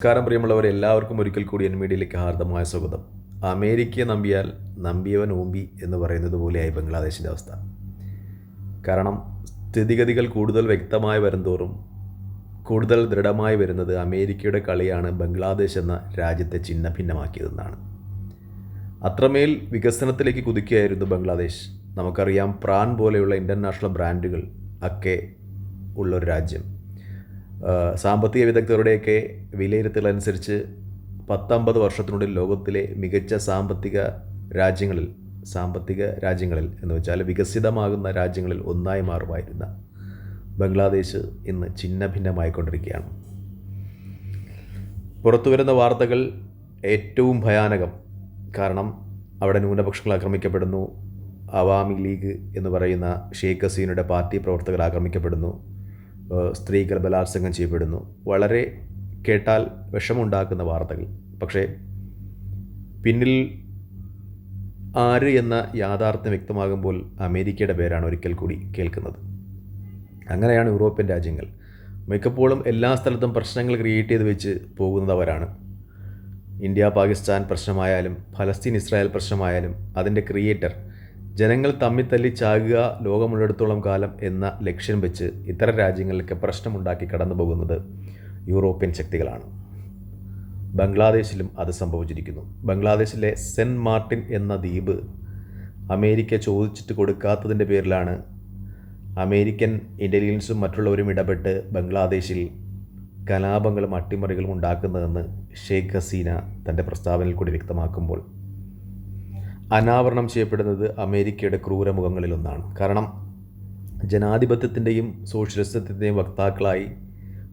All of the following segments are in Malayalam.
നമസ്കാരം പ്രിയമുള്ളവർ എല്ലാവർക്കും ഒരിക്കൽ കൂടി എൻ മീഡിയയിലേക്ക് ഹാർദമായ സ്വാഗതം. അമേരിക്കയെ നമ്പിയാൽ നമ്പിയവൻ ഓമ്പി എന്ന് പറയുന്നത് പോലെയായി ബംഗ്ലാദേശിന്റെ അവസ്ഥ. കാരണം സ്ഥിതിഗതികൾ കൂടുതൽ വ്യക്തമായി വരുംതോറും കൂടുതൽ ദൃഢമായി വരുന്നത് അമേരിക്കയുടെ കളിയാണ് ബംഗ്ലാദേശ് എന്ന രാജ്യത്തെ ചിഹ്ന ഭിന്നമാക്കിയതെന്നാണ് അത്രമേൽ വികസനത്തിലേക്ക് കുതിക്കുകയായിരുന്നു ബംഗ്ലാദേശ്. നമുക്കറിയാം പ്രാൻ പോലെയുള്ള ഇന്റർനാഷണൽ ബ്രാൻഡുകൾ ഒക്കെ ഉള്ളൊരു രാജ്യം. സാമ്പത്തിക വിദഗ്ധരുടെയൊക്കെ വിലയിരുത്തലനുസരിച്ച് പത്തമ്പത് വർഷത്തിനുള്ളിൽ ലോകത്തിലെ മികച്ച സാമ്പത്തിക രാജ്യങ്ങളിൽ സാമ്പത്തിക രാജ്യങ്ങളിൽ എന്ന് വെച്ചാൽ വികസിതമാകുന്ന രാജ്യങ്ങളിൽ ഒന്നായി മാറുമായിരുന്ന ബംഗ്ലാദേശ് ഇന്ന് ചിന്ന ഭിന്നമായിക്കൊണ്ടിരിക്കുകയാണ് പുറത്തു വരുന്ന വാർത്തകൾ ഏറ്റവും ഭയാനകം. കാരണം അവിടെ ന്യൂനപക്ഷങ്ങൾ ആക്രമിക്കപ്പെടുന്നു. അവാമി ലീഗ് എന്ന് പറയുന്ന ഷെയ്ഖ് ഹസീനയുടെ പാർട്ടി പ്രവർത്തകർ ആക്രമിക്കപ്പെടുന്നു. സ്ത്രീകൾ ബലാത്സംഗം ചെയ്യപ്പെടുന്നു. വളരെ കേട്ടാൽ വിഷമുണ്ടാക്കുന്ന വാർത്തകൾ. പക്ഷേ പിന്നിൽ ആര് എന്ന യാഥാർത്ഥ്യം വ്യക്തമാകുമ്പോൾ അമേരിക്കയുടെ പേരാണ് ഒരിക്കൽ കൂടി കേൾക്കുന്നത്. അങ്ങനെയാണ് യൂറോപ്യൻ രാജ്യങ്ങൾ. മിക്കപ്പോഴും എല്ലാ സ്ഥലത്തും പ്രശ്നങ്ങൾ ക്രിയേറ്റ് ചെയ്ത് വെച്ച് പോകുന്നതവരാണ് ഇന്ത്യ പാകിസ്ഥാൻ പ്രശ്നമായാലും ഫലസ്തീൻ ഇസ്രായേൽ പ്രശ്നമായാലും അതിന്റെ ക്രിയേറ്റർ ജനങ്ങൾ തമ്മിൽ തല്ലി ചാകുക ലോകമുള്ളിടത്തോളം കാലം എന്ന ലക്ഷ്യം വെച്ച് ഇത്തരം രാജ്യങ്ങളിലൊക്കെ പ്രശ്നമുണ്ടാക്കി കടന്നു പോകുന്നത് യൂറോപ്യൻ ശക്തികളാണ്. ബംഗ്ലാദേശിലും അത് സംഭവിച്ചിരിക്കുന്നു. ബംഗ്ലാദേശിലെ സെന്റ് മാർട്ടിൻ എന്ന ദ്വീപ് അമേരിക്ക ചോദിച്ചിട്ട് കൊടുക്കാത്തതിന്റെ പേരിലാണ് അമേരിക്കൻ ഇന്റലിജൻസും മറ്റുള്ളവരും ഇടപെട്ട് ബംഗ്ലാദേശിൽ കലാപങ്ങളും അട്ടിമറികളും ഉണ്ടാക്കുന്നതെന്ന് ഷെയ്ഖ് ഹസീന തന്റെ പ്രസ്താവനയിൽ കൂടി വ്യക്തമാക്കുമ്പോൾ അനാവരണം ചെയ്യപ്പെടുന്നത് അമേരിക്കയുടെ ക്രൂരമുഖങ്ങളിലൊന്നാണ്. കാരണം ജനാധിപത്യത്തിന്റെയും സോഷ്യലിസത്തിന്റെയും വക്താക്കളായി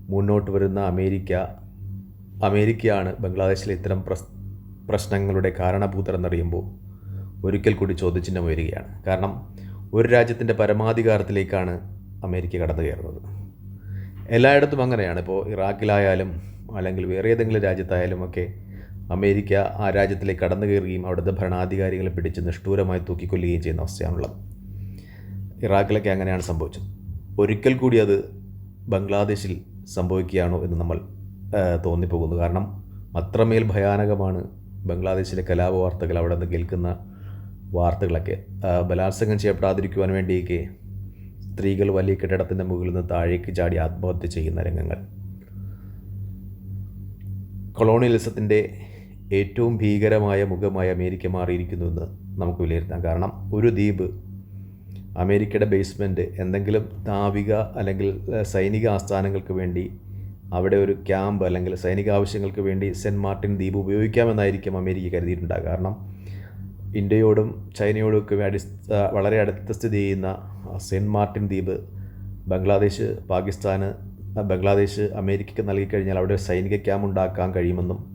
മുന്നോട്ട് വരുന്ന അമേരിക്ക അമേരിക്കയാണ് ബംഗ്ലാദേശിലെ ഇത്തരം പ്രസ് പ്രശ്നങ്ങളുടെ കാരണഭൂതർ എന്നറിയുമ്പോൾ ഒരിക്കൽ കൂടി ചോദ്യചിഹ്നം ഉയരുകയാണ്. കാരണം ഒരു രാജ്യത്തിന്റെ പരമാധികാരത്തിലേക്കാണ് അമേരിക്ക കടന്നു കയറുന്നത്. എല്ലായിടത്തും അങ്ങനെയാണ്. ഇപ്പോൾ ഇറാഖിലായാലും അല്ലെങ്കിൽ വേറെ ഏതെങ്കിലും രാജ്യത്തായാലും ഒക്കെ അമേരിക്ക ആ രാജ്യത്തിലേക്ക് കടന്നു കയറുകയും അവിടുത്തെ ഭരണാധികാരികളെ പിടിച്ച് നിഷ്ഠൂരമായി തൂക്കിക്കൊല്ലുകയും ചെയ്യുന്ന അവസ്ഥയാണുള്ളത്. ഇറാഖിലൊക്കെ അങ്ങനെയാണ് സംഭവിച്ചത്. ഒരിക്കൽ കൂടി അത് ബംഗ്ലാദേശിൽ സംഭവിക്കുകയാണോ എന്ന് നമ്മൾ തോന്നിപ്പോകുന്നു. കാരണം അത്രമേൽ ഭയാനകമാണ് ബംഗ്ലാദേശിലെ കലാപ വാർത്തകൾ അവിടെ നിന്ന് കേൾക്കുന്ന വാർത്തകളൊക്കെ. ബലാത്സംഗം ചെയ്യപ്പെടാതിരിക്കുവാൻ വേണ്ടിയൊക്കെ സ്ത്രീകൾ വലിയ കെട്ടിടത്തിന്റെ മുകളിൽ നിന്ന് താഴേക്ക് ചാടി ആത്മഹത്യ ചെയ്യുന്ന രംഗങ്ങൾ. കൊളോണിയലിസത്തിന്റെ ഏറ്റവും ഭീകരമായ മുഖമായി അമേരിക്ക മാറിയിരിക്കുന്നുവെന്ന് നമുക്ക് വിലയിരുത്താം. കാരണം ഒരു ദ്വീപ് അമേരിക്കയുടെ ബേസ്മെന്റ് എന്തെങ്കിലും നാവിക അല്ലെങ്കിൽ സൈനിക ആസ്ഥാനങ്ങൾക്ക് വേണ്ടി അവിടെ ഒരു ക്യാമ്പ് അല്ലെങ്കിൽ സൈനിക ആവശ്യങ്ങൾക്ക് വേണ്ടി സെന്റ് മാർട്ടിൻ ദ്വീപ് ഉപയോഗിക്കാമെന്നായിരിക്കും അമേരിക്ക കരുതിയിട്ടുണ്ടാകുക കാരണം ഇന്ത്യയോടും ചൈനയോടും ഒക്കെ വളരെ അടുത്ത സ്ഥിതി ചെയ്യുന്ന സെന്റ് മാർട്ടിൻ ദ്വീപ് ബംഗ്ലാദേശ് പാകിസ്ഥാന് ബംഗ്ലാദേശ് അമേരിക്കയ്ക്ക് നൽകിക്കഴിഞ്ഞാൽ അവിടെ സൈനിക ക്യാമ്പ് ഉണ്ടാക്കാൻ കഴിയുമെന്നും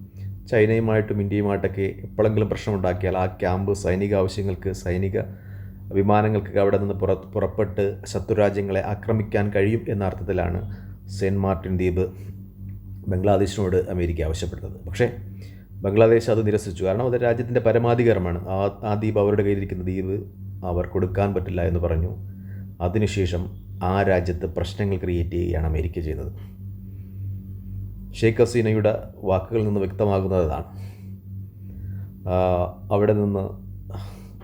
ചൈനയുമായിട്ടും ഇന്ത്യയുമായിട്ടൊക്കെ എപ്പോഴെങ്കിലും പ്രശ്നമുണ്ടാക്കിയാൽ ആ ക്യാമ്പ് സൈനിക ആവശ്യങ്ങൾക്ക് സൈനിക വിമാനങ്ങൾക്ക് അവിടെ നിന്ന് പുറ പുറപ്പെട്ട് ശത്രുരാജ്യങ്ങളെ ആക്രമിക്കാൻ കഴിയും എന്ന അർത്ഥത്തിലാണ് സെന്റ് മാർട്ടിൻ ദ്വീപ് ബംഗ്ലാദേശിനോട് അമേരിക്ക ആവശ്യപ്പെടുന്നത് പക്ഷേ ബംഗ്ലാദേശ് അത് നിരസിച്ചു. കാരണം അത് രാജ്യത്തിന്റെ പരമാധികാരമാണ്. ആ ആ ദ്വീപ് അവരുടെ കയ്യിലിരിക്കുന്ന ദ്വീപ് അവർ കൊടുക്കാൻ പറ്റില്ല എന്ന് പറഞ്ഞു. അതിനുശേഷം ആ രാജ്യത്ത് പ്രശ്നങ്ങൾ ക്രിയേറ്റ് ചെയ്യുകയാണ് അമേരിക്ക ചെയ്യുന്നത് ഷെയ്ഖ് ഹസീനയുടെ വാക്കുകളിൽ നിന്ന് വ്യക്തമാകുന്നതാണ്. അവിടെ നിന്ന്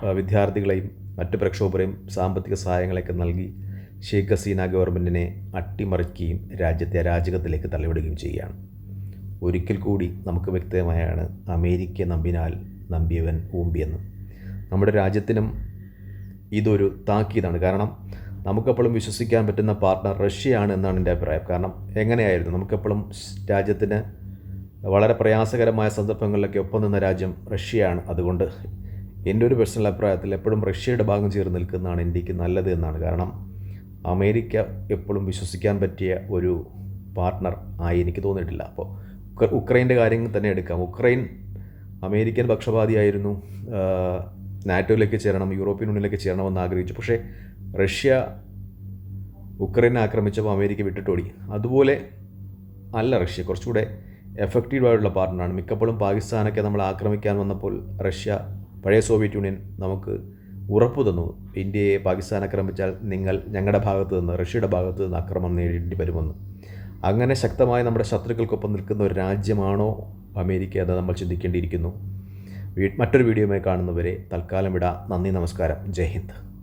വിദ്യാർത്ഥികളെയും മറ്റ് പ്രക്ഷോഭരെയും സാമ്പത്തിക സഹായങ്ങളൊക്കെ നൽകി ഷെയ്ഖ് ഹസീന ഗവൺമെന്റിനെ അട്ടിമറിക്കുകയും രാജ്യത്തെ അരാജകത്തിലേക്ക് തള്ളിവിടുകയും ചെയ്യുകയാണ്. ഒരിക്കൽ കൂടി നമുക്ക് വ്യക്തമായാണ് അമേരിക്ക നമ്പിനാൽ നമ്പിയവൻ ഊമ്പിയെന്ന്. നമ്മുടെ രാജ്യത്തിനും ഇതൊരു താക്കീതാണ്. കാരണം നമുക്കെപ്പോഴും വിശ്വസിക്കാൻ പറ്റുന്ന പാർട്ട്ണർ റഷ്യയാണ് എന്നാണ് എന്റെ അഭിപ്രായം. കാരണം എങ്ങനെയായിരുന്നു? നമുക്കെപ്പോഴും രാജ്യത്തിന് വളരെ പ്രയാസകരമായ സന്ദർഭങ്ങളിലൊക്കെ ഒപ്പം നിന്ന രാജ്യം റഷ്യയാണ്. അതുകൊണ്ട് എന്റെ ഒരു പേഴ്സണൽ അഭിപ്രായത്തിൽ എപ്പോഴും റഷ്യയുടെ ഭാഗം ചേർന്ന് നിൽക്കുന്നതാണ് ഇന്ത്യയ്ക്ക് നല്ലത് എന്നാണ്. കാരണം അമേരിക്ക എപ്പോഴും വിശ്വസിക്കാൻ പറ്റിയ ഒരു പാർട്ട്ണർ ആയി എനിക്ക് തോന്നിയിട്ടില്ല. അപ്പോൾ ഉക്രൈന്റെ കാര്യം തന്നെ എടുക്കാം. Ukraine American പക്ഷപാതിയായിരുന്നു. നാറ്റോയിലേക്ക് ചേരണം യൂറോപ്യൻ യൂണിയനിലേക്ക് ചേരണമെന്ന് ആഗ്രഹിച്ചു. പക്ഷേ റഷ്യ ഉക്രൈനെ ആക്രമിച്ചപ്പോൾ അമേരിക്ക വിട്ടിട്ടോടി. അതുപോലെ അല്ല റഷ്യ കുറച്ചുകൂടെ എഫക്റ്റീവായിട്ടുള്ള പാർട്ട്ണറാണ് മിക്കപ്പോഴും പാകിസ്ഥാനൊക്കെ നമ്മൾ ആക്രമിക്കാൻ വന്നപ്പോൾ റഷ്യ പഴയ സോവിയറ്റ് യൂണിയൻ നമുക്ക് ഉറപ്പ് തന്നു. ഇന്ത്യയെ പാകിസ്ഥാൻ ആക്രമിച്ചാൽ നിങ്ങൾ ഞങ്ങളുടെ ഭാഗത്ത് നിന്ന് റഷ്യയുടെ ഭാഗത്ത് നിന്ന് ആക്രമണം നേരിടേണ്ടി വരുമെന്ന്. അങ്ങനെ ശക്തമായി നമ്മുടെ ശത്രുക്കൾക്കൊപ്പം നിൽക്കുന്ന ഒരു രാജ്യമാണോ അമേരിക്ക എന്ന് നമ്മൾ ചിന്തിക്കേണ്ടിയിരിക്കുന്നു. മറ്റൊരു വീഡിയോയുമായി കാണുന്നവരെ തൽക്കാലം വിടാം. നന്ദി നമസ്കാരം. ജയ് ഹിന്ദ്.